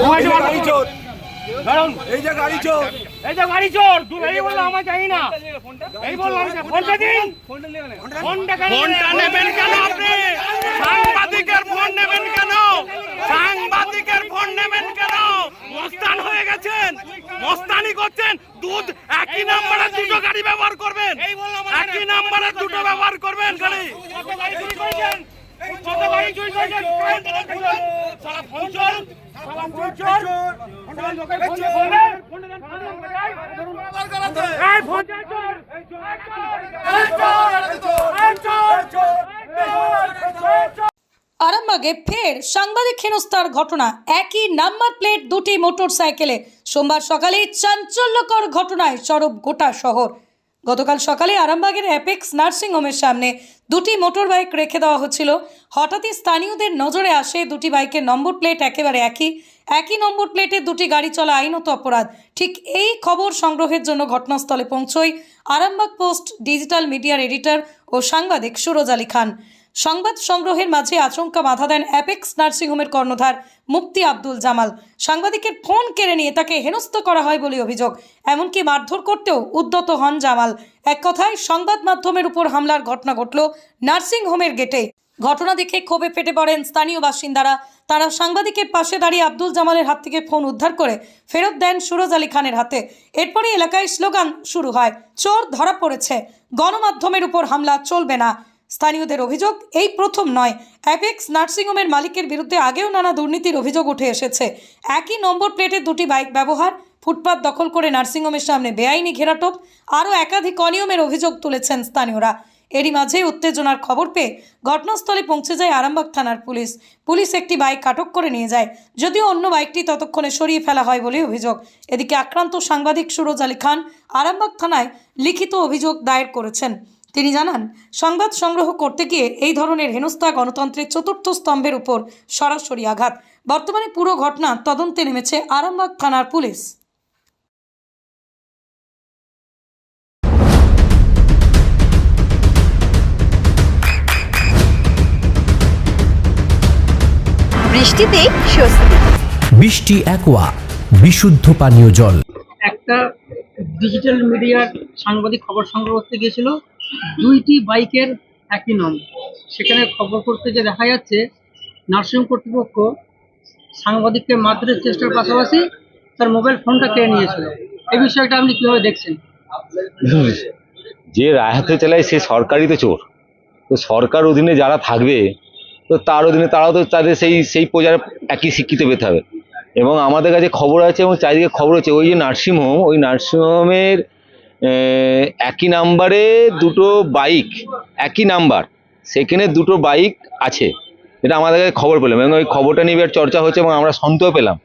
Mobile বার গাড়ি চোর। এই যে গাড়ি চোর। এই যে গাড়ি চোর। এই বলল আমার জানি না। এই বললাম যে ফোনটা দিন। ফোনটা নেবেন কেন আপনি সাংবাদিকের ফোন নেবেন কেন? সাংবাদিকের ফোন নেবেন কেন? মস্তান হয়ে গেছেন। মস্তানি করছেন। দুধ একই নাম্বারের দুটো গাড়ি ব্যবহার করবেন। একই নাম্বারের দুটো ব্যবহার করবেন গাড়ি আরামবাগে ফের সাংবাদিক হেনস্থার ঘটনা একই নাম্বার প্লেট দুটি মোটর সাইকেলে সোমবার সকালে চাঞ্চল্যকর ঘটনায় সরব গোটা শহর গতকাল সকালে আরামবাগের অ্যাপেক্স নার্সিং হোমের সামনে দুটি মোটর বাইক রেখে দেওয়া হচ্ছিল। হঠাৎই স্থানীয়দের নজরে আসে দুটি বাইকের নম্বর প্লেট একেবারে একই। একই নম্বর প্লেটে দুটি গাড়ি চলা আইনত অপরাধ। ঠিক এই খবর সংগ্রহের জন্য ঘটনাস্থলে পৌঁছয় আরামবাগ পোস্ট ডিজিটাল মিডিয়ার এডিটর ও সাংবাদিক সুরজ আলী খান। সংবাদ সংগ্রহের মাঝে আচমকা বাধা দেন অ্যাপেক্স নার্সিংহোমের কর্ণধার মুফতি আব্দুল জামাল। সাংবাদিকের ফোন কেড়ে নিয়ে তাকে হেনস্থ করা হয় বলে অভিযোগ। এমনকি মারধর করতেও উদ্যত হন জামাল। এক কথায়, সংবাদ মাধ্যমের উপর হামলার ঘটনা ঘটল নার্সিংহোমের গেটে। ঘটনা দেখে ক্ষোভে ফেটে পড়েন স্থানীয় বাসিন্দারা। তারা সাংবাদিকের পাশে দাঁড়িয়ে আব্দুল জামালের হাত থেকে ফোন উদ্ধার করে ফেরত দেন সুরজ আলী খানের হাতে। এরপরে এলাকায় স্লোগান শুরু হয়, চোর ধরা পড়েছে। গণমাধ্যমের উপর হামলা চলবে না। স্থানীয়দের অভিযোগ, এই প্রথম নয়। অ্যাপেক্স নার্সিংহোমের মালিকের বিরুদ্ধে আগেও নানা দুর্নীতির অভিযোগ উঠে এসেছে। একই নম্বর প্লেটের দুটি বাইক ব্যবহার, ফুটপাত দখল করে নার্সিংহোমের সামনে বেআইনি ঘেরাটোপ, আরও একাধিক অনিয়মের অভিযোগ তুলেছেন স্থানীয়রা। এরই মাঝে উত্তেজনার খবর পেয়ে ঘটনাস্থলে পৌঁছে যায় আরামবাগ থানার পুলিশ। পুলিশ একটি বাইক আটক করে নিয়ে যায়, যদিও অন্য বাইকটি ততক্ষণে সরিয়ে ফেলা হয় বলে অভিযোগ। এদিকে আক্রান্ত সাংবাদিক সুরজ আলী খান আরামবাগ থানায় লিখিত অভিযোগ দায়ের করেছেন। তিনি জানান সংবাদ সংগ্রহ করতে গিয়ে এই ধরনের হেনস্থা গণতন্ত্রের চতুর্থ স্তম্ভের উপর সরাসরি আঘাত। বর্তমানে পুরো ঘটনা তদন্তে নেমেছে আরামবাগ থানার পুলিশ। বৃষ্টিতেই স্বস্তি বৃষ্টি অ্যাকোয়া বিশুদ্ধ পানীয় জল। একটা ডিজিটাল মিডিয়ার সাংবাদিক খবর সংগ্রহ করতে গিয়েছিল, দুইটি বাইকের একই নম্বর সেখানে খবর করতে যে দেখা যাচ্ছে নার্সিং কর্তৃপক্ষ সাংবাদিককে মারধরের চেষ্টার পাশাপাশি তার মোবাইল ফোনটা কেড়ে নিয়েছিল। এই বিষয়টা আপনি কীভাবে দেখছেন? যে রায় হাতে চালায় সে সরকারই তো চোর। তো সরকার অধীনে যারা থাকবে, তো তার অধীনে তারাও তো তাদের সেই সেই প্রজার একই শিক্ষিত পেতে হবে। এবং আমাদের কাছে খবর আছে এবং চারিদিকে খবর আছে ওই যে নার্সিংহোম ওই নার্সিংহোমের একই নাম্বারে দুটো বাইক একই নাম্বার সেখানে দুটো বাইক আছে। এটা আমাদের কাছে খবর পেলাম এবং ওই খবরটা নিয়ে চর্চা হচ্ছে এবং আমরা সন্দেহ পেলাম।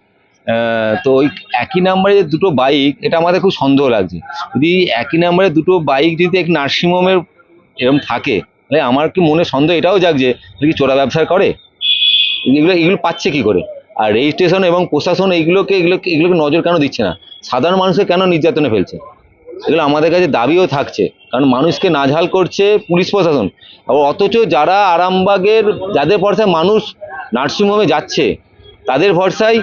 তো ওই একই নাম্বারে যে দুটো বাইক এটা আমাদের খুব সন্দেহ লাগছে। যদি একই নাম্বারে দুটো বাইক যদি এক নার্সিংহোমের এরকম থাকে, তাহলে আমার কি মনে সন্দেহ? এটাও জাগছে কি চোরা ব্যবসা করে? এগুলো এগুলো পাচ্ছে কি করে? আর রেজিস্ট্রেশন এবং প্রশাসন এইগুলোকে, এগুলোকে এগুলোকে নজর কেন দিচ্ছে না? সাধারণ মানুষকে কেন নির্যাতনে ফেলছে? এগুলো আমাদের কাছে দাবিও থাকছে। কারণ মানুষকে নাজহাল করছে পুলিশ প্রশাসন। অথচ যারা আরামবাগের, যাদের ভরসায় মানুষ নার্সিংহোমে যাচ্ছে, তাদের ভরসায়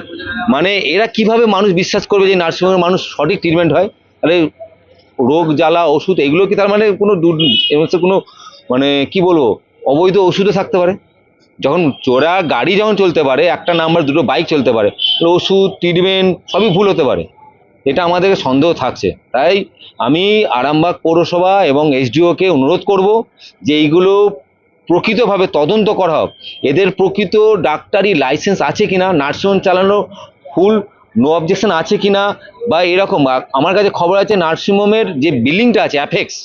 মানে এরা কীভাবে মানুষ বিশ্বাস করবে যে নার্সিংহোমের মানুষ সঠিক ট্রিটমেন্ট হয়? তাহলে রোগ, জ্বালা, ওষুধ, এগুলো কি তার মানে কোনো এর কোনো মানে কি বলব, অবৈধ ওষুধও থাকতে পারে? যখন চোরা গাড়ি যখন চলতে পারে, একটা নাম্বার দুটো বাইক চলতে পারে, ওষুধ ট্রিটমেন্ট সবই ভুল হতে পারে। এটা আমাদের সন্দেহ থাকছে। তাই আমি আরামবাগ পৌরসভা এবং এসডিওকে অনুরোধ করব যে এইগুলো প্রকৃতভাবে তদন্ত করা হোক। এদের প্রকৃত ডাক্তারি লাইসেন্স আছে কিনা নার্সিংহোম চালানো ফুল, নো অবজেকশন আছে কিনা বা এরকম। আমার কাছে খবর আছে নার্সিংহোমের যে বিল্ডিংটা আছে অ্যাফেক্স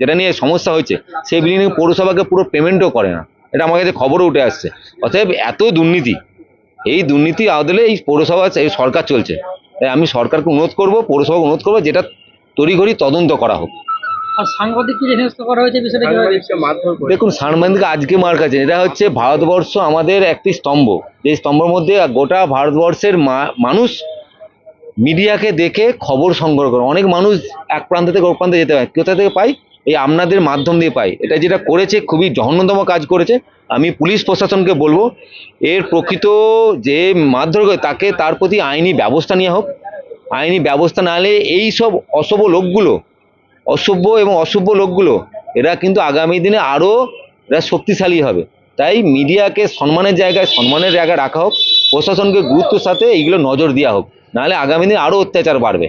যেটা নিয়ে সমস্যা হয়েছে, সেই বিল্ডিং পৌরসভাকে পুরো পেমেন্টও করে না। এটা আমার কাছে খবরও উঠে আসছে। অতএব এত দুর্নীতি, এই দুর্নীতি আদলে এই পৌরসভা সরকার চলছে। আমি সরকারকে অনুরোধ করব পৌরসভাকে অনুরোধ করব যেটা তড়িঘড়ি তদন্ত করা হোক। দেখুন সাংবাদিক আজকে মার কাছে এটা হচ্ছে ভারতবর্ষ আমাদের একটি স্তম্ভ। এই স্তম্ভের মধ্যে গোটা ভারতবর্ষের মা- মানুষ মিডিয়াকে দেখে খবর সংগ্রহ করে। অনেক মানুষ এক প্রান্ত থেকে ওর প্রান্তে যেতে পারে কোথা থেকে পাই? এই আপনাদের মাধ্যম দিয়ে পাই। এটা যেটা করেছে, খুবই জঘন্যতম কাজ করেছে। আমি পুলিশ প্রশাসনকে বলব, এর প্রকৃত যে করে তাকে তার প্রতি আইনি ব্যবস্থা নেওয়া হোক। আইনি ব্যবস্থা না হলে এই সব অসভ্য লোকগুলো অসভ্য এবং অসভ্য লোকগুলো, এরা কিন্তু আগামী দিনে আরও এরা শক্তিশালী হবে। তাই মিডিয়াকে সম্মানের জায়গায় সম্মানের জায়গায় রাখা হোক, প্রশাসনকে গুরুত্বের সাথে এইগুলো নজর দেওয়া হোক। নাহলে আগামী দিনে আরও অত্যাচার বাড়বে।